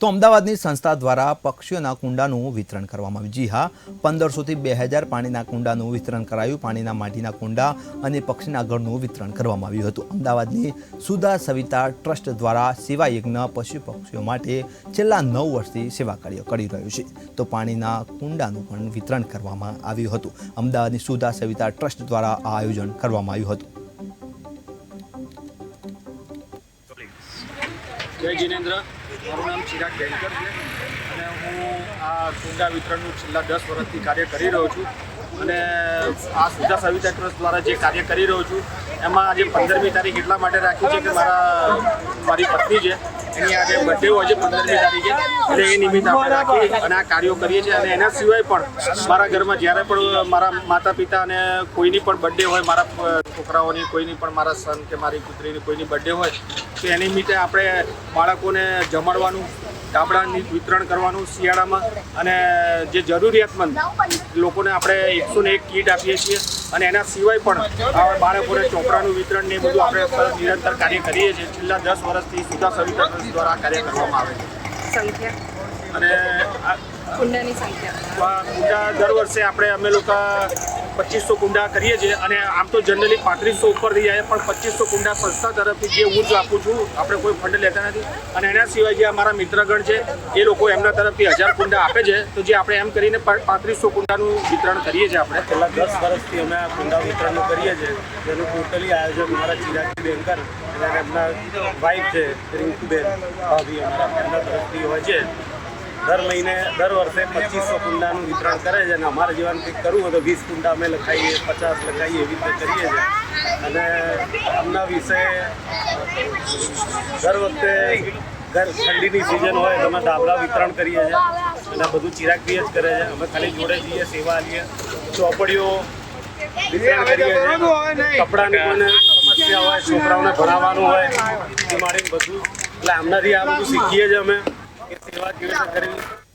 તો અમદાવાદની સંસ્થા દ્વારા પક્ષીઓના કુંડાનું વિતરણ કરવામાં આવ્યું. જી હા, પંદરસોથી બે હજાર પાણીના કુંડાનું વિતરણ કરાયું. પાણીના માટીના કુંડા અને પક્ષીના ઘરનું વિતરણ કરવામાં આવ્યું હતું. અમદાવાદની સુધા સવિતા ટ્રસ્ટ દ્વારા સેવા યજ્ઞ પશુ પક્ષીઓ માટે છેલ્લા નવ વર્ષથી સેવા કાર્ય કરી રહ્યું છે. તો પાણીના કુંડાનું પણ વિતરણ કરવામાં આવ્યું હતું. અમદાવાદની સુધા સવિતા ટ્રસ્ટ દ્વારા આ આયોજન કરવામાં આવ્યું હતું. જય જિનેન્દ્ર. મારું નામ ચિરાગ ડેલકર છે અને હું આ કુંડા વિતરણનું છેલ્લા દસ વર્ષથી કાર્ય કરી રહ્યો છું અને આ સુધા સવિતા ટ્રસ્ટ દ્વારા જે કાર્ય કરી રહ્યો છું, એમાં આજે પંદરમી તારીખ એટલા માટે રાખી છે કે મારા મારી પત્ની છે. એની આજે બર્થડે હોય છે પંદરમી તારીખે. એટલે એ નિમિત્તે આપણે રાખી અને આ કાર્યો કરીએ છીએ. અને એના સિવાય પણ મારા ઘરમાં જ્યારે પણ મારા માતા પિતા અને કોઈની પણ બર્થડે હોય, મારા છોકરાઓની, કોઈની પણ મારા સન કે મારી પુત્રીની કોઈની બર્થડે હોય, તો એની નિમિત્તે આપણે બાળકોને જમાડવાનું, ગામડાની વિતરણ કરવાનું શિયાળામાં અને જે જરૂરિયાતમંદ લોકોને આપણે એકસો ને એક કીટ આપીએ છીએ અને એના સિવાય પણ બાળકોને ચોપડાનું વિતરણ ને બધું આપણે નિરંતર કાર્ય કરીએ છીએ. છેલ્લા દસ વર્ષથી સુધા સવિતા ટ્રસ્ટ દ્વારા કાર્ય કરવામાં આવે છે. સંખ્યા. અને કુંડાની સંખ્યા. કુંડા દર વર્ષે આપણે અમે લોકો પચીસો કુંડા કરીએ છીએ અને આમ તો જનરલી પાંત્રીસો ઉપર થઈ જાય, પણ પચીસો કુંડા સંસ્થા તરફથી જે હું જ આપું છું, આપણે કોઈ ફંડ લેતા નથી. અને એના સિવાય જે અમારા મિત્રગણ છે, એ લોકો એમના તરફથી હજાર કુંડા આપે છે. તો જે આપણે એમ કરીને પાંત્રીસો કુંડાનું વિતરણ કરીએ છીએ આપણે. છેલ્લા દસ વર્ષથી અમે આ કુંડા વિતરણનું કરીએ છીએ. જેનું ટોટલી આયોજન મારા ચિરાગી બેંકર અને એમના વાઈફ છે, રિંકુબેન ભાભી અમારા એમના તરફથી હોય છે. દર મહિને, દર વર્ષે પચીસો કુંડાનું વિતરણ કરે છે અને અમારા જીવન કંઈક કરવું હોય તો વીસ કુંડા અમે લખાઈએ, પચાસ લખાઈએ, એવી રીતે કરીએ છીએ. અને આમના વિશે, દર વખતે ઘર ઠંડીની સિઝન હોય, તો અમે દાબલા વિતરણ કરીએ છીએ અને બધું ચિરાગભાઈ જ કરે છે. અમે ખાલી જોડે જઈએ, સેવા આલીએ ચોપડીઓ વિતરણ કરીએ કપડાની કોઈને સમસ્યા હોય, છોકરાઓને ભણાવવાનું હોય, એ માટે બધું. એટલે આમનાથી આ બધું શીખીએ છીએ અમે. સેવા કેવી રીતે કરવી